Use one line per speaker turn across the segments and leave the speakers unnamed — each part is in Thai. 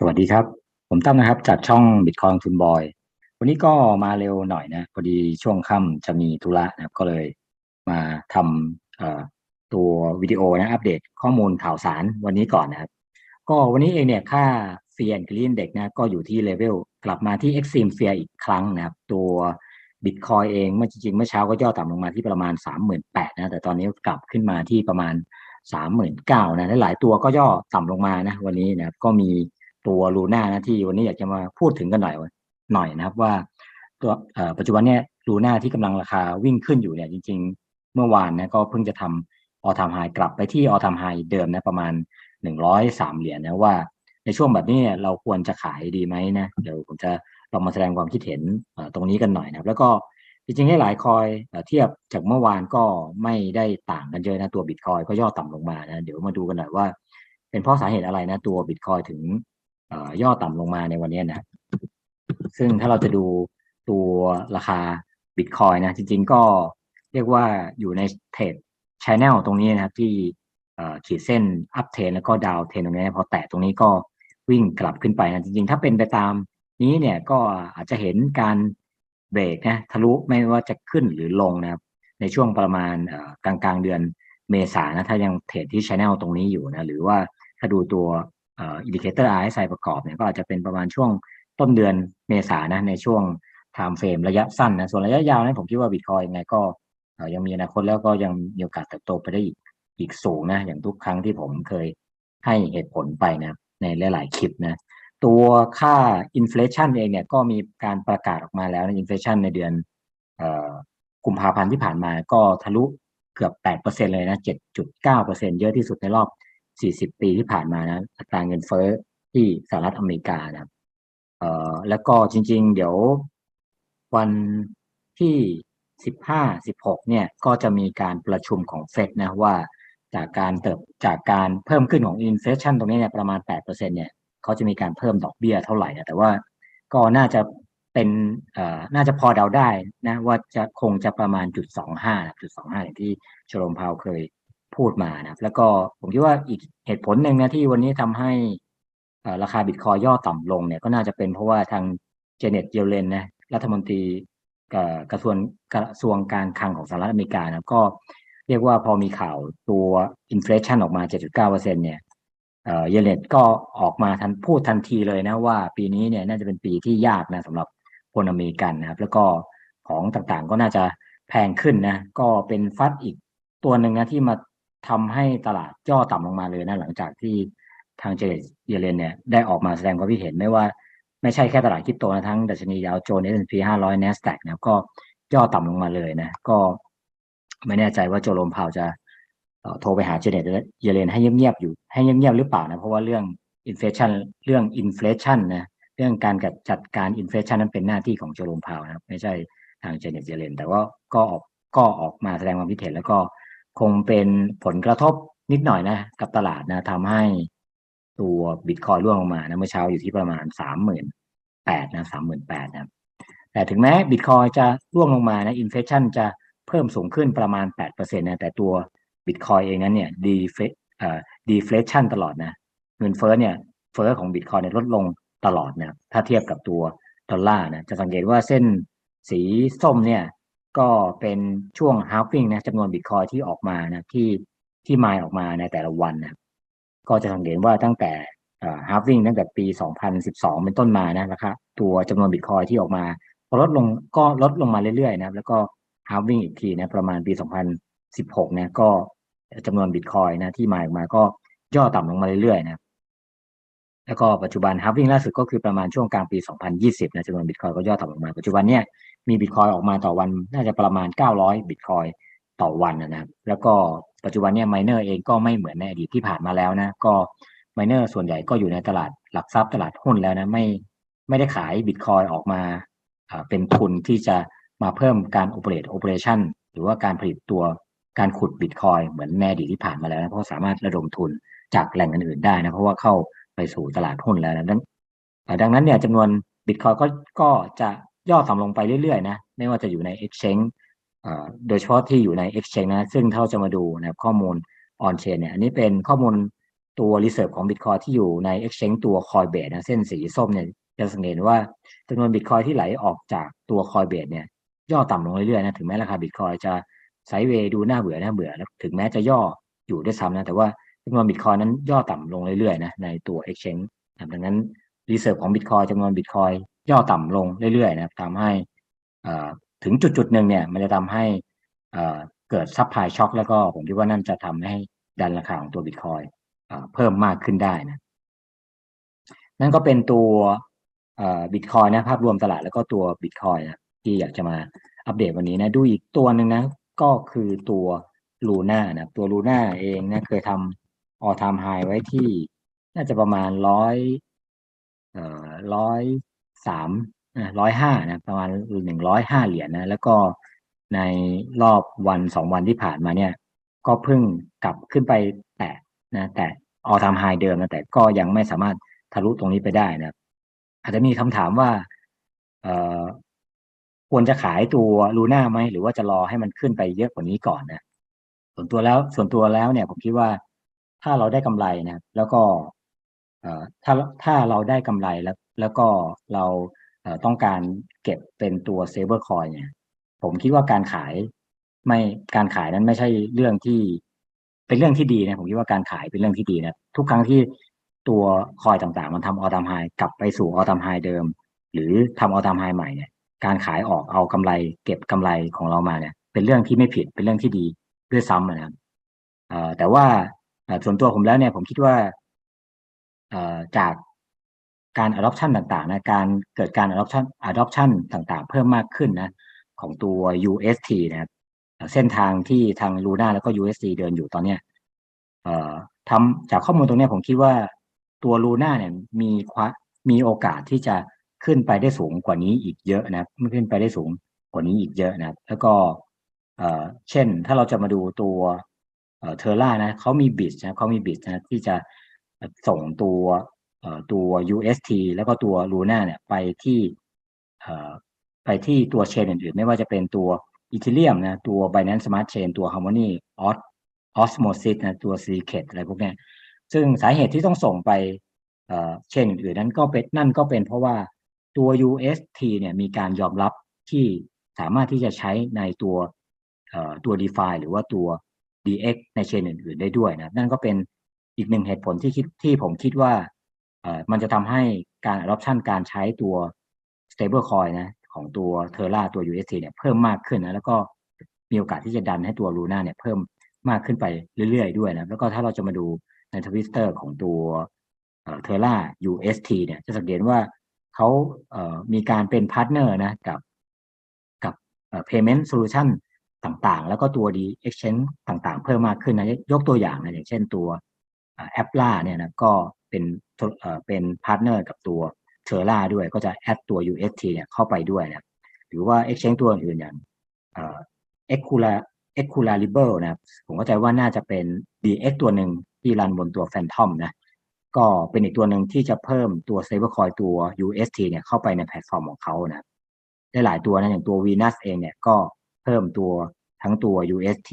สวัสดีครับ ผมตั้มนะครับจากช่อง Bitcoin ทุนบอย วันนี้ก็มาเร็วหน่อยนะพอดีช่วงค่ำจะมีธุระนะครับก็เลยมาทำตัววิดีโอนะอัปเดตข้อมูลข่าวสารวันนี้ก่อนนะครับ ก็วันนี้เองเนี่ยค่าเฟียนกรีนเด็กนะก็อยู่ที่เลเวลกลับมาที่ Extreme Fear อีกครั้งนะครับ ตัว Bitcoin เองเมื่อจริงๆเมื่อเช้าก็ย่อต่ำลงมาที่ประมาณ 38,000นะแต่ตอนนี้กลับขึ้นมาที่ประมาณ 39,000นะและหลายตัวก็ย่อต่ำลงมานะวันนี้นะครับก็มี ตัวลูน่านะที่วันนี้อยากจะมาพูดถึงกันหน่อยหน่อยนะครับว่าตัวปัจจุบันเนี่ยลูน่าที่กำลังราคาวิ่งขึ้นอยู่เนี่ยจริง ๆ เมื่อวานนะก็เพิ่งจะทำออทามไฮกลับไปที่ออทามไฮเดิมนะประมาณ103เหรียญนะว่า ในช่วงแบบนี้เราควรจะขายดีไหมนะเดี๋ยวผมจะลองมาแสดงความคิดเห็นตรงนี้กันหน่อยนะครับ แล้วก็จริงๆให้หลายคอยเทียบจากเมื่อวานก็ไม่ได้ต่างกันเยอะนะตัวบิตคอยก็ย่อต่ำลงมานะเดี๋ยวมาดูกันหน่อยว่า เป็นเพราะสาเหตุอะไรนะตัวบิตคอยถึง ย่อต่ำลงมาในวันนี้นะซึ่งถ้าเราจะดูตัวราคาบิตคอยนะจริงๆก็เรียกว่าอยู่ในเทรดชแนลตรงนี้นะครับที่ขีดเส้นอัพเทนแล้วก็ดาวเทนตรงนี้พอแตะตรงนี้ก็วิ่งกลับขึ้นไปนะจริงๆ ถ้าเป็นไปตามนี้เนี่ยก็อาจจะเห็นการเบรกนะทะลุไม่ว่าจะขึ้นหรือลงนะครับ ในช่วงประมาณกลางกลางเดือนเมษานะถ้ายังเทรดที่ชแนลตรงนี้อยู่นะหรือว่าถ้าดูตัว อินดิเคเตอร์ RSI ประกอบเนี่ยก็อาจจะเป็นประมาณช่วงต้นเดือนเมษานะในช่วง time frame ระยะสั้นนะส่วนระยะยาวนะผมคิดว่าบิตคอยยังไงก็ยังมีอนาคตแล้วก็ยังมีโอกาสเติบโตไปได้อีกอีกสูงนะอย่างทุกครั้งที่ผมเคยให้เหตุผลไปนะในหลาย ๆ คลิปนะตัวค่าอินฟลชันเองเนี่ยก็มีการประกาศออกมาแล้วในอินฟลชันในเดือนกุมภาพันธ์ที่ผ่านมาก็ทะลุเกือบ 8%เลยนะ 7.9%เยอะที่สุดในรอบ 40 ปีที่ผ่านมานะอัตราเงินเฟ้อที่สหรัฐอเมริกานะเอ่อแล้วก็จริง ๆ เดี๋ยววันที่ 15 16 เนี่ยก็จะมีการประชุมของเฟดนะว่าจากการเติบจากการเพิ่มขึ้นของอินเฟชันตรงนี้เนี่ยประมาณ 8%เนี่ยเขาจะมีการเพิ่มดอกเบี้ยเท่าไหร่นะแต่ว่าก็น่าจะเป็นเอ่อน่าจะพอเดาได้นะว่าจะคงจะประมาณจุดสองห้าจุดสองห้าอย่างที่ชโรมพาวเคย พูดมานะครับ แล้วก็ผมคิดว่าอีกเหตุผลหนึ่งนะที่วันนี้ทำให้ราคาบิตคอยย่อต่ำลงเนี่ยก็น่าจะเป็นเพราะว่าทางเจเน็ตเยเลนนะรัฐมนตรีกระทรวงกระทรวงการคลังของสหรัฐอเมริกานะก็เรียกว่าพอมีข่าวตัวอินฟลชันออกมา 7.9%เนี่ยเยเลนก็ออกมาทันพูดทันทีเลยนะว่าปีนี้เนี่ยน่าจะเป็นปีที่ยากนะสำหรับคนอเมริกันนะครับ แล้วก็ของต่างๆก็น่าจะแพงขึ้นนะก็เป็นฟัดอีกตัวหนึ่งนะที่มา ทำให้ตลาดย่อต่ำลงมาเลยนะ หลังจากที่ทางเจเเยเลนเนี่ยได้ออกมาแสดงความคิดเห็นไม่ว่าไม่ใช่แค่ตลาดคริปโตนะทั้งดัชนีดาวโจนส์ S&P 500 NASDAQ นะก็ย่อต่ำลงมาเลยนะ ก็ไม่แน่ใจว่าโจโรมพาวจะโทรไปหาเจเนตเยเลนให้เงียบๆอยู่ให้เงียบๆหรือเปล่านะเพราะว่าเรื่องอินเฟชันเรื่องอินเฟชันนะเรื่องการจัดการอินเฟชันนั้นเป็นหน้าที่ของโจโรมพาวนะไม่ใช่ทางเจเนตเยเลนแต่ว่าก็ออกก็ออกมาแสดงความคิดเห็นแล้วก็ คงเป็นผลกระทบนิดหน่อยนะกับตลาดนะทำให้ตัวบิตคอยร่วงลงมานะเมื่อเช้าอยู่ที่ประมาณสามหมื่นแปดนะสามหมื่นแปดนะแต่ถึงแม้บิตคอยจะร่วงลงมานะอินเฟชันจะเพิ่มสูงขึ้นประมาณแปดเปอร์เซ็นต์นะแต่ตัวบิตคอยเองนั้นเนี่ยดีเฟเอ่อดีเฟลชันตลอดนะเงินเฟ้อเนี่ยเฟ้อของบิตคอยเนี่ยลดลงตลอดนะถ้าเทียบกับตัวดอลลาร์นะจะสังเกตว่าเส้นสีส้มเนี่ย ก็เป็นช่วง halving นะจำนวนบิตคอยที่ออกมานะที่ที่มายออกมาในแต่ละวันนะก็จะสังเกตว่าตั้งแต่ halving ตั้งแต่ปี 2012 เป็นต้นมานะนะครับตัวจำนวนบิตคอยที่ออกมาลดลงก็ลดลงมาเรื่อยๆนะแล้วก็ halving อีกทีนะประมาณปี 2016นะก็จำนวนบิตคอยนะที่มาออกมาก็ย่อต่ำลงมาเรื่อยๆนะ แล้วก็ปัจจุบัน halving ล่าสุดก็คือประมาณช่วงกลางปี 2020นะจำนวนบิตคอยก็ย่อต่ำลงมา ปัจจุบันเนี่ยมีบิตคอยออกมาต่อวันน่าจะประมาณ 900 บิตคอยต่อวันนะครับแล้วก็ปัจจุบันเนี่ยไมเนอร์เองก็ไม่เหมือนในอดีตที่ผ่านมาแล้วนะก็ไมเนอร์ส่วนใหญ่ก็อยู่ในตลาดหลักทรัพย์ตลาดหุ้นแล้วนะไม่ไม่ได้ขายบิตคอยออกมาเป็นทุนที่จะมาเพิ่มการโอเปเรตโอเปเรชั่นหรือว่าการผลิตตัวการขุดบิตคอยเหมือนในอดีตที่ผ่านมาแล้วนะเพราะสามารถระดมทุนจากแหล่งอื่นๆได้นะเพราะว่าเข้า ไปสู่ตลาดหุ้นแล้วนะดังนั้นเนี่ยจำนวนบิตคอยก็ก็จะย่อต่ำลงไปเรื่อยๆนะไม่ว่าจะอยู่ใน exchange โดยเฉพาะที่อยู่ใน exchange นะซึ่งเท่าจะมาดูนะข้อมูล on chain เนี่ยอันนี้เป็นข้อมูลตัว reserve ของ Bitcoin ที่อยู่ใน exchange ตัว Coinbase นะเส้นสีส้มเนี่ยจะสังเกตว่าจำนวน Bitcoin ที่ไหลออกจากตัว Coinbase เนี่ยย่อต่ำลงเรื่อยๆนะถึงแม้ราคา Bitcoin จะไซด์เวย์ดูน่าเบื่อน่าเบื่อแล้วถึงแม้จะย่ออยู่ด้วยซ้ำนะแต่ว่า จำนวน Bitcoin นั้นย่อต่ำลงเรื่อยๆนะในตัว exchange ดังนั้น reserve ของ Bitcoin จำนวน Bitcoin ย่อต่ำลงเรื่อยๆนะครับทำให้ถึงจุดจุดหนึ่งเนี่ยมันจะทำให้เกิดซับพลายช็อคแล้วก็ผมคิดว่านั่นจะทำให้ดันราคาของตัว Bitcoin เพิ่มมากขึ้นได้นะนั่นก็เป็นตัวบิตคอยนะภาพรวมตลาดแล้วก็ตัวบิตคอยนะที่อยากจะมาอัปเดตวันนี้นะดูอีกตัวหนึ่งนะก็คือตัวลูน่านะตัวลูน่าเองนะเคยทำ ออทามไฮไว้ที่ น่าจะประมาณร้อยเอ่อร้อยสามร้อยห้านะประมาณหนึ่งร้อยห้าเหรียญนะ แล้วก็ในรอบวันสองวันที่ผ่านมาเนี่ย ก็เพิ่งกลับขึ้นไปแตะนะ แต่ออทามไฮเดิมนะแต่ก็ยังไม่สามารถทะลุตรงนี้ไปได้นะอาจจะมีคำถามว่าเอ่อควรจะขายตัวลูน่าไหมหรือว่าจะรอให้มันขึ้นไปเยอะกว่านี้ก่อนนะส่วนตัวแล้วส่วนตัวแล้วเนี่ยผมคิดว่า ถ้าเราได้กำไรนะแล้วก็ถ้าถ้าเราได้กำไรแล้ว แล้วก็เราต้องการเก็บเป็นตัวเซเบอร์คอยเนี่ยผมคิดว่าการขายไม่การขายนั้นไม่ใช่เรื่องที่เป็นเรื่องที่ดีนะผมคิดว่าการขายเป็นเรื่องที่ดีนะทุกครั้งที่ตัวคอยต่างๆ มันทำออทามไฮกลับไปสู่ออทามไฮเดิม หรือทำออทามไฮใหม่เนี่ยการขายออกเอากำไร เก็บกำไรของเรามาเนี่ย เป็นเรื่องที่ไม่ผิดเป็นเรื่องที่ดีด้วยซ้ำนะครับแต่ว่า ส่วนตัวผมแล้วเนี่ยผมคิดว่าจากการ adoption ต่างๆนะการเกิดการ adoption adoption ต่างๆ เพิ่มมากขึ้นนะของตัว UST นะครับเส้นทางที่ทาง Luna แล้วก็ UST เดินอยู่ตอนเนี้ยทำจากข้อมูลตรงนี้ผมคิดว่าตัวลูน่าเนี่ยมีควมีโอกาสที่จะขึ้นไปได้สูงกว่านี้อีกเยอะนะไม่ขึ้นไปได้สูงกว่านี้อีกเยอะนะแล้วก็เช่นถ้าเราจะมาดูตัว เทอร่านะเขามีบิดนะเขามีบิดนะที่จะส่งตัวตัว UST แล้วก็ตัวลูน่าเนี่ยไปที่ไปที่ตัวเชนอื่นๆ ไม่ว่าจะเป็นตัวอีเทเรียมนะตัว Binance Smart Chain ตัว Harmony Osmosis นะตัว Secret อะไรพวกนี้ซึ่งสาเหตุที่ต้องส่งไปเช่นอื่นนั้นก็เป็นนั่นก็เป็นเพราะว่าตัว UST เนี่ยมีการยอมรับที่สามารถที่จะใช้ในตัวตัว DeFi หรือว่าตัว DX ในเชนอื่นๆได้ด้วยนะนั่นก็เป็นอีกหนึ่งเหตุผลที่คิดที่ผมคิดว่ามันจะทำให้การ adoption การใช้ตัว stablecoin นะของตัว Terra ตัว UST เนี่ยเพิ่มมากขึ้นนะแล้วก็มีโอกาสที่จะดันให้ตัว Luna เนี่ยเพิ่มมากขึ้นไปเรื่อยๆด้วยนะแล้วก็ถ้าเราจะมาดูในทวิตเตอร์ของตัวเทอร่า UST เนี่ยจะสังเกตว่าเขามีการเป็นพาร์ทเนอร์นะกับกับ payment solution ต่างๆ แล้วก็ตัวดี exchange ต่างๆ เพิ่มมากขึ้นนะยกตัวอย่างนะอย่างเช่นตัวแอปล่าเนี่ยนะก็เป็นเป็นพาร์ทเนอร์กับตัวเทอร่าด้วยก็จะแอดตัว UST เนี่ยเข้าไปด้วยนะหรือว่า exchange ตัวอื่นอย่างเอ็กคูลาเอ็กคูลาลิเบิลนะผมเข้าใจว่าน่าจะเป็น DX ตัวหนึ่งที่รันบนตัว Phantom นะก็เป็นอีกตัวหนึ่งที่จะเพิ่มตัว Stablecoin ตัว UST เนี่ยเข้าไปในแพลตฟอร์มของเขานะได้หลายตัวนะอย่างตัว Venus เองเนี่ยก็เพิ่มตัว ทั้งตัว UST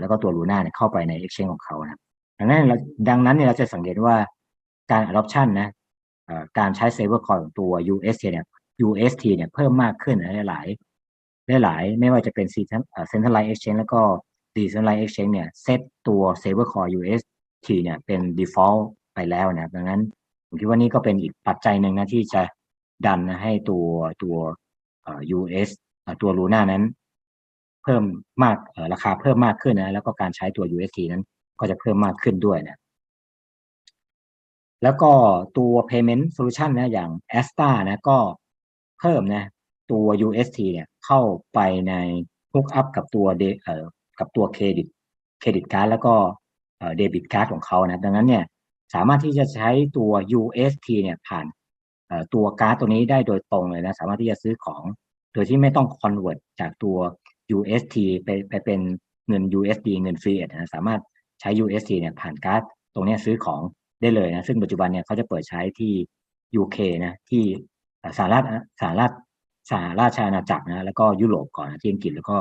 แล้วก็ตัว Luna เนี่ยเข้าไปใน Exchange ของเขานะดังนั้นดังนั้นเนี่ยเราจะสังเกตว่าการ adoption นะการใช้ Stablecoin ของตัว UST เนี่ย UST เนี่ยเพิ่มมากขึ้นนะหลายหลาย ไม่ว่าจะเป็น Centralized Exchange แล้วก็ Decentralized Exchange เนี่ยเซตตัว Stablecoin UST เนี่ยเป็น default ไปแล้วนะดังนั้นผมคิดว่านี่ก็เป็นอีกปัจจัยหนึ่งนะที่จะดันให้ตัวตัว US ตัว Luna นั้น พิ่มมากราคาเพิ่มมากขึ้นนะแล้วก็การใช้ตัว UST นั้นก็จะเพิ่มมากขึ้นด้วยนะแล้วก็ตัว payment solution นะอย่าง a s t a นะก็เพิ่มนะตัว UST เนี่ยเข้าไปในฮุกอัพกับตัวเดเอ่อกับตัวเครดิตเครดิตการ์ดแล้วก็เดบิตการ์ดของเขานะดังนั้นเนี่ยสามารถที่จะใช้ตัว UST เนี่ยผ่านตัวการ์ดตัวนี้ได้โดยตรงเลยนะสามารถที่จะซื้อของโดยที่ไม่ต้องคอนเวิร์ตจากตัว UST ไปไปเป็นเงิน USD เงินฟรีนะสามารถใช้ UST เนี่ยผ่านการ์ดตรงนี้ซื้อของได้เลยนะซึ่งปัจจุบันเนี่ยเขาจะเปิดใช้ที่ UK นะที่สหรัฐสหรัฐสหราชอาณาจักรนะแล้วก็ยุโรปก่อนนะที่อังกฤษแล้วก็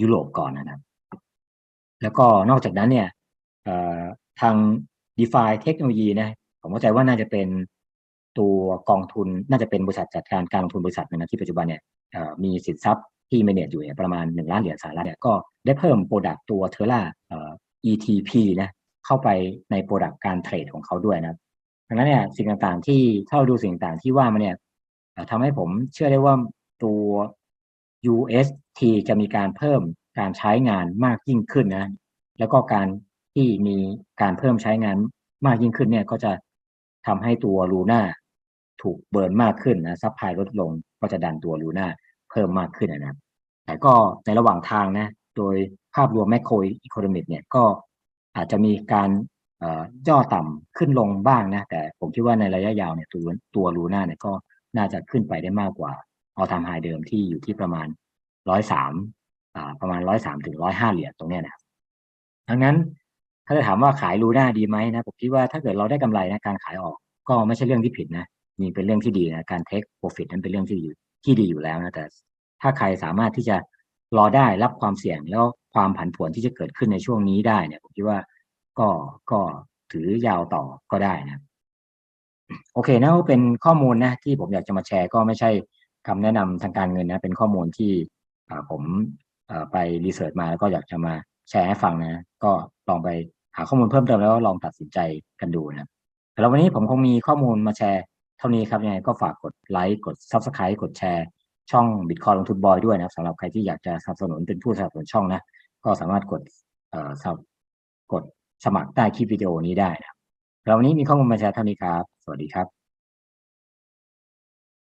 ยุโรปก่อนนะครับ แล้วก็นอกจากนั้นเนี่ยทาง DeFi เทคโนโลยีนะผมเข้าใจว่าน่าจะเป็นตัวกองทุนน่าจะเป็นบริษัทจัดการการลงทุนบริษัทนะที่ปัจจุบันเนี่ยมีสินทรัพย์ ที่เมเนจอยู่เนี่ยประมาณ 1 ล้านเหรียญสหรัฐเนี่ยก็ได้เพิ่มโปรดักตัวเทอร่าเอ่อ ETP นะเข้าไปในโปรดักการเทรดของเขาด้วยนะดังนั้นเนี่ยสิ่งต่างๆที่ถ้าเราดูสิ่งต่างๆที่ว่ามาเนี่ยทำให้ผมเชื่อได้ว่าตัว UST จะมีการเพิ่มการใช้งานมากยิ่งขึ้นนะ แล้วก็การที่มีการเพิ่มใช้งานมากยิ่งขึ้นเนี่ยก็จะทำให้ตัวลูน่าถูกเบิร์นมากขึ้นนะซัพพลายลดลงก็จะดันตัวลูน่า พิ่มมากขึ้นนะครับ แต่ก็ในระหว่างทางนะ โดยภาพรวมแม c โ o อีโคโนมิกเนี่ยก็อาจจะมีการย่อต่ำขึ้นลงบ้างนะ แต่ผมคิดว่าในระยะยาวเนี่ยตัวตัวลูน่าเนี่ยก็น่าจะขึ้นไปได้มากกว่าเอาทำไฮเดิมที่อยู่ที่ประมาณร้อยสามประมาณร้อยสามถึงร้อยห้าเหรียญตรงเนี้ยนะครับดังนั้นถ้าจะถามว่าขายลูน่าดีไหมนะ ผมคิดว่าถ้าเกิดเราได้กำไรนะการขายออกก็ไม่ใช่เรื่องที่ผิดนะนี่เป็นเรื่องที่ดีนะ การเทคโปรฟิตนั้นเป็นเรื่องที่ดี ที่ดีอยู่แล้วนะแต่ ถ้าใครสามารถที่จะรอได้รับความเสี่ยงแล้วความผันผวนที่จะเกิดขึ้นในช่วงนี้ได้เนี่ยผมคิดว่าก็ก็ถือยาวต่อก็ได้นะ โอเคนะเป็นข้อมูลนะ ที่ผมอยากจะมาแชร์ก็ไม่ใช่คำแนะนำทางการเงินนะ เป็นข้อมูลที่ผมไปรีเสิร์ชมาแล้วก็อยากจะมาแชร์ให้ฟังนะ ก็ลองไปหาข้อมูลเพิ่มเติมแล้วลองตัดสินใจกันดูนะแต่แล้ววันนี้ผมคงมีข้อมูลมาแชร์ เท่านี้ครับยังไงก็ฝากกดไลค์กด Subscribe กดแชร์ช่อง Bitcoin ลงทุนบอยด้วยนะครับสำหรับใครที่อยากจะสนับสนุนเป็นผู้สนับสนุนช่องนะ ก็สามารถกดเอ่อสับกดสมัครใต้คลิปวิดีโอนี้ได้นะครับแล้ววันนี้มีข้อมูลมาแชร์เท่านี้ครับ สวัสดีครับ